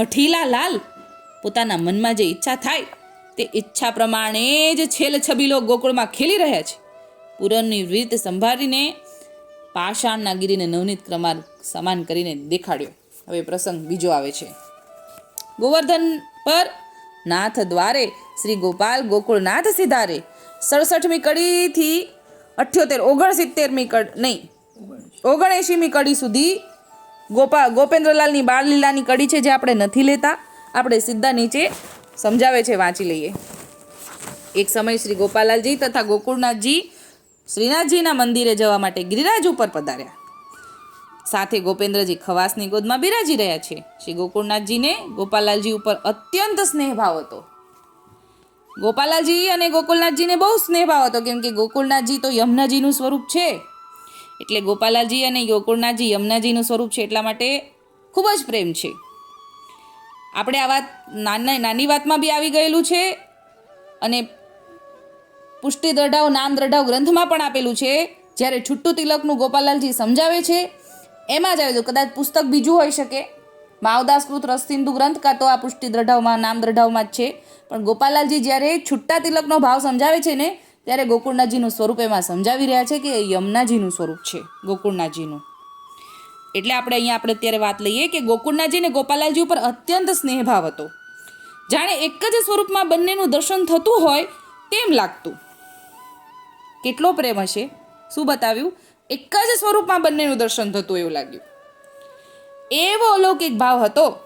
હઠીલા લાલ પોતાના મનમાં જે ઈચ્છા થાય તે ઈચ્છા પ્રમાણે જ છેલ છબીલો ગોકુળમાં ખેલી રહ્યા છે. પૂરણની રીત સંભાળીને પાષાણના ગીરીને નવનીત ક્રમાર સમાન કરીને દેખાડ્યો. હવે પ્રસંગ બીજો આવે છે. ગોવર્ધન પર નાથ દ્વારે શ્રી ગોપાલ ગોકુળનાથ સિધારે સડસઠમી કડીથી અઠ્યોતેર, ઓગણસિત્તેરમી કડ, નહીં, ઓગણએંશીમી કડી સુધી ગોપા, ગોપેન્દ્રલાલની બાળલીલાની કડી છે જે આપણે નથી લેતા. આપણે સીધા નીચે સમજાવે છે, વાંચી લઈએ. એક સમય શ્રી ગોપાલાલજી તથા ગોકુળનાથજી શ્રીનાથજીના મંદિરે જવા માટે ગિરિરાજ ઉપર પધાર્યા. સાથે ગોપેન્દ્રજી ખવાસની ગોદમાં બિરાજી રહ્યા છે. શ્રી ગોકુળનાથજીને ગોપાલાલજી ઉપર અત્યંત સ્નેહભાવ હતો. ગોપાલાલજી અને ગોકુલનાથજીને બહુ સ્નેહભાવ હતો, કેમ કે ગોકુલનાથજી તો યમુનાજીનું સ્વરૂપ છે. એટલે ગોપાલાલજી અને ગોકુળનાથજી યમુનાજીનું સ્વરૂપ છે એટલા માટે ખૂબ જ પ્રેમ છે. આપણે આ વાત નાના, નાની વાતમાં બી આવી ગયેલું છે અને પુષ્ટિ દ્રઢાવ નામ દ્રઢાવ ગ્રંથમાં પણ આપેલું છે. જ્યારે છુટ્ટુ તિલકનું ગોપાલાલજી સમજાવે છે, એમાં જ આવે કદાચ પુસ્તક બીજું હોઈ શકે. માવદાસકૃત રસસિંધુ ગ્રંથ કાં તો આ પુષ્ટિ દ્રઢાવમાં નામ દ્રઢાવમાં જ છે. પણ ગોપાલાલજી જ્યારે છુટ્ટા તિલકનો ભાવ સમજાવે છે ને ત્યારે ગોકુળનાથજીનું સ્વરૂપ એમાં સમજાવી રહ્યા છે કે એ યમુનાજીનું સ્વરૂપ છે, ગોકુળનાથજીનું. એટલે આપણે અહીંયા આપણે અત્યારે વાત લઈએ કે ગોકુળનાથજી અને ગોપાલાલજી ઉપર અત્યંત સ્નેહભાવ હતો. જાણે એક જ સ્વરૂપમાં બંનેનું દર્શન થતું હોય તેમ લાગતું. કેટલો પ્રેમ હશે? શું બતાવ્યું? એક જ સ્વરૂપમાં બંનેનું દર્શન થતું એવું લાગ્યું. એવો અલૌકિક ભાવ હતો.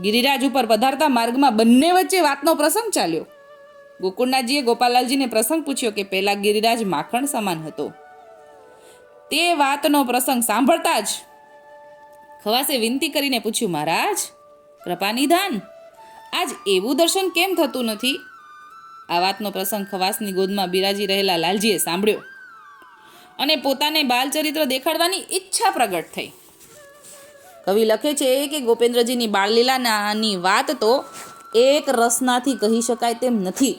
ગિરિરાજ ઉપર પધારતા માર્ગમાં બંને વચ્ચે વાતનો પ્રસંગ ચાલ્યો. ગોકુળનાથજીએ ગોપાલાલજીને પ્રસંગ પૂછ્યો કે પહેલાં ગિરિરાજ માખણ સમાન હતો. તે વાતનો પ્રસંગ સાંભળતા જ ખવાસે વિનંતી કરીને પૂછ્યું, મહારાજ, કૃપા નિધાન. આજ એવું દર્શન કેમ થતું નથી? આ વાતનો પ્રસંગ ખવાસની ગોદમાં બિરાજી રહેલા લાલજીએ સાંભળ્યો અને પોતાને બાલચરિત્ર દેખાડવાની ઈચ્છા પ્રગટ થઈ. કવિ લખે છે કે ગોપેન્દ્રજીની બાળલીલાની વાત તો એક રસનાથી કહી શકાય તેમ નથી.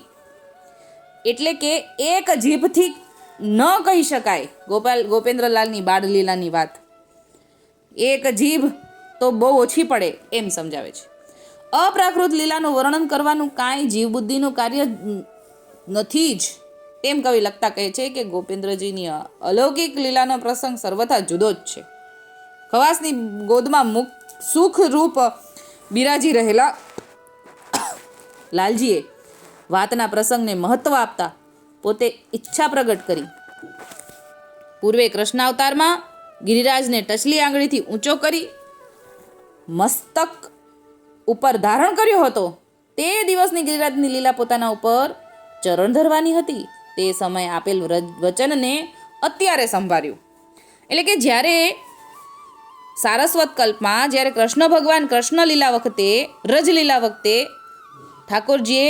એટલે કે એક જીભથી ન કહી શકાય ગોપાલ ગોપેન્દ્રલાલની બાળલીલાની વાત. એક જીભ તો બહુ ઓછી પડે એમ સમજાવે છે. અપ્રાકૃત લીલાનું વર્ણન કરવાનું કાંઈ જીવબુદ્ધિનું કાર્ય નથી જ તેમ કવિ લખતા કહે છે કે ગોપેન્દ્રજીની અલૌકિક લીલાનો પ્રસંગ સર્વથા જુદો જ છે. ખવાસની ગોદમાં મુખ સુખ રૂપ બિરાજી રહેલા લાલજીએ વાતના પ્રસંગને મહત્વ આપતા પોતે ઈચ્છા પ્રગટ કરી. પૂર્વે કૃષ્ણ અવતારમાં ગિરિરાજને ટચલી આંગળીથી ઊંચો કરી મસ્તક ઉપર ધારણ કર્યો હતો. તે દિવસની ગિરિરાજની લીલા પોતાના ઉપર ચરણ ધરવાની હતી. તે સમયે આપેલ વચનને અત્યારે સંભાળ્યું. એટલે કે જ્યારે સારસ્વત કલ્પમાં જ્યારે કૃષ્ણ ભગવાન કૃષ્ણ લીલા વખતે રજલીલા વખતે ઠાકોરજીએ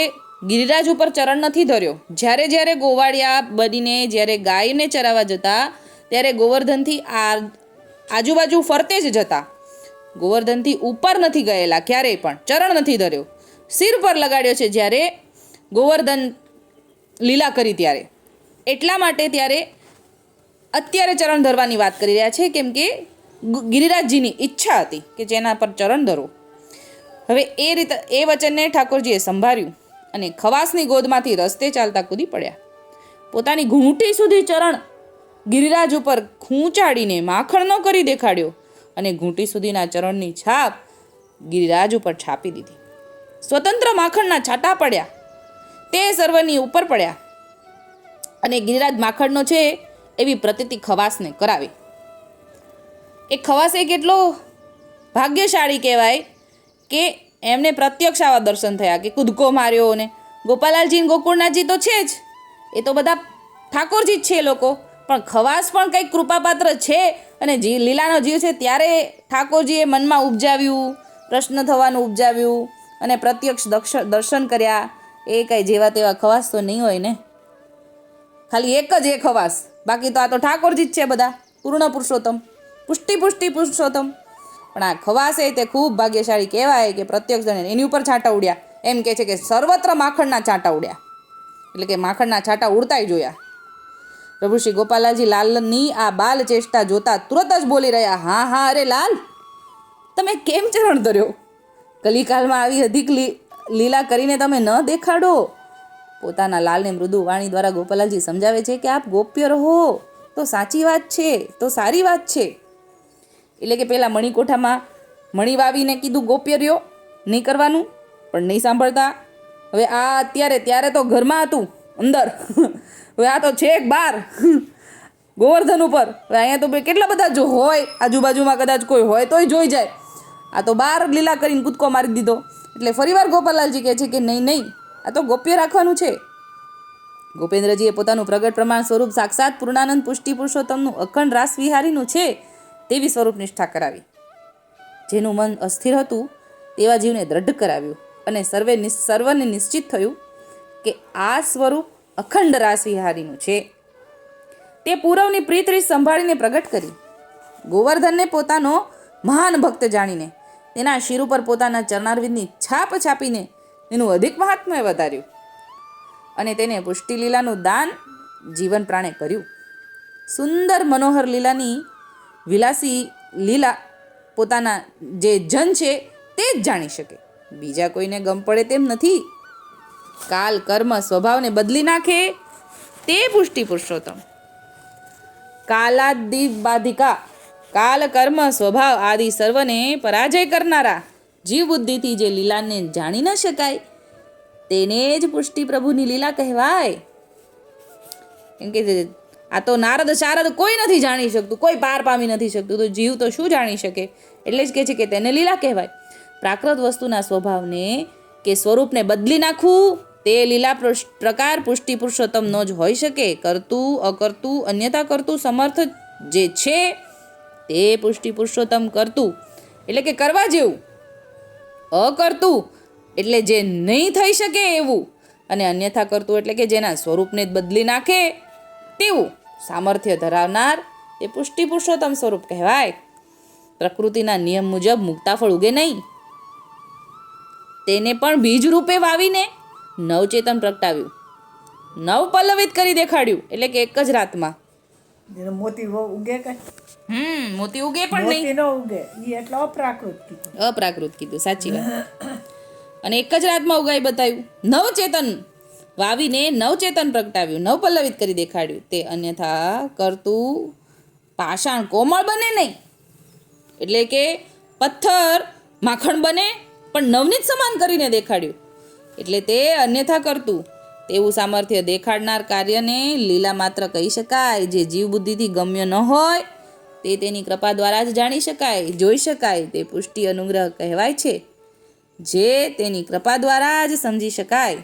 ગિરિરાજ ઉપર ચરણ નથી ધર્યો. જ્યારે જ્યારે ગોવાળિયા બનીને જ્યારે ગાયને ચરાવવા જતા, ત્યારે ગોવર્ધનથી આ આજુબાજુ ફરતે જ જતા. ગોવર્ધનથી ઉપર નથી ગયેલા ક્યારેય પણ, ચરણ નથી ધર્યો. સિર પર લગાડ્યો છે જ્યારે ગોવર્ધન લીલા કરી ત્યારે. એટલા માટે ત્યારે અત્યારે ચરણ ધરવાની વાત કરી રહ્યા છે, કેમ કે ગિરિરાજજીની ઈચ્છા હતી કે જેના પર ચરણ ધરો. હવે એ રીતે, એ વચનને ઠાકોરજીએ સંભાળ્યું. અને ખવાસની ગોદમાંથી રસ્તે ચાલતા કૂદી પડ્યા. પોતાની ઘૂંટી સુધી ચરણ ગિરિરાજ ઉપર ખૂંચાડીને માખણનો કરી દેખાડ્યો અને ઘૂંટી સુધીના ચરણની છાપ ગિરિરાજ ઉપર છાપી દીધી. સ્વતંત્ર માખણના છાંટા પડ્યા. તે સર્વની ઉપર પડ્યા. અને ગિરિરાજ માખણનો છે એવી પ્રતિતિ ખવાસને કરાવી. એ ખવાસ એ કેટલો ભાગ્યશાળી કહેવાય કે એમને પ્રત્યક્ષ આવા દર્શન થયા કે કૂદકો માર્યો ને ગોપાલાલજી ગોકુળનાથજી તો છે જ. એ તો બધા ઠાકોરજી જ છે એ લોકો. પણ ખવાસ પણ કંઈક કૃપાપાત્ર છે અને જી લીલાનો જીવ છે ત્યારે ઠાકોરજીએ મનમાં ઉપજાવ્યું, પ્રશ્ન થવાનું ઉપજાવ્યું અને પ્રત્યક્ષ દર્શન કર્યા. એ કંઈ જેવા તેવા ખવાસ તો નહીં હોય ને. ખાલી એક જ એ ખવાસ. બાકી તો આ તો ઠાકોરજી જ છે બધા. પૂર્ણ પુરુષોત્તમ. પુષ્ટિ પુષ્ટિ પુરુષોત્તમ. પણ આ ખવાસે તે ખૂબ ભાગ્યશાળી કહેવાય કે પ્રત્યક્ષ જણે એની ઉપર છાંટા ઉડ્યા. એમ કહે છે કે સર્વત્ર માખણના છાંટા ઉડ્યા. એટલે કે માખણના છાંટા ઉડતાય જોયા. પ્રભુ શ્રી ગોપાલાલજી લાલની આ બાલ ચેષ્ટા જોતા તુરત જ બોલી રહ્યા, હા હા, અરે લાલ, તમે કેમ ચરણ ધર્યો? કલિકાલમાં આવી અધિક લીલા કરીને તમે ન દેખાડો. પોતાના લાલને મૃદુ વાણી દ્વારા ગોપાલાલજી સમજાવે છે કે આપ ગોપ્ય રહો. તો સાચી વાત છે, તો સારી વાત છે. એટલે કે પહેલાં મણિકોઠામાં મણી વાવીને કીધું ગોપ્ય રહ્યો નહીં કરવાનું, પણ નહીં સાંભળતા. હવે આ અત્યારે, ત્યારે તો ઘરમાં હતું, અંદર. હવે આ તો છેક બાર. ગોવર્ધન ઉપર. હવે અહીંયા તો કેટલા બધા જો હોય, આજુબાજુમાં કદાચ કોઈ હોય તોય જોઈ જાય. આ તો બાર લીલા કરીને કૂદકો મારી દીધો. એટલે ફરીવાર ગોપાલાલજી કહે છે કે નહીં નહીં, આ તો ગોપ્ય રાખવાનું છે. ગોપેન્દ્રજીએ પોતાનું પ્રગટ પ્રમાણ સ્વરૂપ સાક્ષાત પૂર્ણાનંદ પુષ્ટિ પુરુષોત્તમનું અખંડ રાસ વિહારીનું છે. તેવી સ્વરૂપ નિષ્ઠા કરાવી. જેનું મન અસ્થિર હતું તેવા જીવને દ્રઢ કરાવ્યું અને સર્વે સર્વને નિશ્ચિત થયું કે આ સ્વરૂપ અખંડ રાસવિહારીનું છે. તે પૂરવની પ્રીતરી સંભાળીને પ્રગટ કરી. ગોવર્ધનને પોતાનો મહાન ભક્ત જાણીને, તેના શિર ઉપર પોતાના ચરણારવિંદની છાપ છાપીને એનું અધિક મહાત્મ્ય વધાર્યું અને તેને પુષ્ટિ લીલાનું દાન જીવન પ્રાણે કર્યું. સુંદર મનોહર લીલાની વિલાસી લીલા પોતાના જે જન છે તે જ જાણી શકે. બીજા કોઈને ગમ પડે તેમ નથી. કાલ કર્મ સ્વભાવને બદલી નાખે તે પુષ્ટિ પુરુષોત્તમ. કાલાદીપ બાધિકા કાલ કર્મ સ્વભાવ આદિ સર્વને પરાજય કરનારા જીવ બુદ્ધિથી જે લીલાને જાણી ન શકાય, તેને જ પુષ્ટિ પ્રભુની લીલા કહેવાય. કેમ કે આ તો નારદ શારદ કોઈ નથી જાણી શકતું, કોઈ પાર પામી નથી શકતું. તો જીવ તો શું જાણી શકે? એટલે જ કહે છે કે તેને લીલા કહેવાય. પ્રાકૃત વસ્તુના સ્વભાવને કે સ્વરૂપને બદલી નાખવું, તે લીલા પ્રકાર પુષ્ટિ પુરુષોત્તમનો જ હોઈ શકે. કરતું, અકર્તું, અન્યથા કરતું સમર્થ જે છે, તે પુષ્ટિ પુરુષોત્તમ કરતું. એટલે કે કરવા જેવું. અકર્તું, એટલે જે નહીં થઈ શકે એવું. અને અન્યથા કરતું એટલે કે જેના સ્વરૂપને જ બદલી નાખે તેવું. સામર્થ્ય ધરાવનાર એ પુષ્ટિ પુરુષોત્તમ સ્વરૂપ કહેવાય. પ્રકૃતિના નિયમ મુજબ મુક્તાફળ ઉગે નહીં. તેને પણ બીજ રૂપે વાવીને નવચેતન પ્રગટાવ્યું. નવ પલ્લવિત કરી દેખાડ્યું એટલે કે એક જ રાતમાં. મોતી ઉગે કઈ? હમ મોતી ઉગે પણ નહીં. ન ઉગે. એ એટલે અપ્રાકૃત કીધું. અપ્રાકૃત કીધું સાચી વાત. અને એક જ રાતમાં ઉગાઈ બતાવ્યું. નવચેતન વાવીને નવચેતન પ્રગટાવ્યું, નવપલ્લવિત કરી દેખાડ્યું. તે અન્યથા કરતું પાષાણ કોમળ બને નહીં. એટલે કે પથ્થર માખણ બને, પણ નવનીત સમાન કરીને દેખાડ્યું. એટલે તે અન્યથા કરતું. તેવું સામર્થ્ય દેખાડનાર કાર્યને લીલા માત્ર કહી શકાય. જે જીવ બુદ્ધિથી ગમ્ય ન હોય, તે તેની કૃપા દ્વારા જ જાણી શકાય, જોઈ શકાય. તે પુષ્ટિ અનુગ્રહ કહેવાય છે, જે તેની કૃપા દ્વારા જ સમજી શકાય.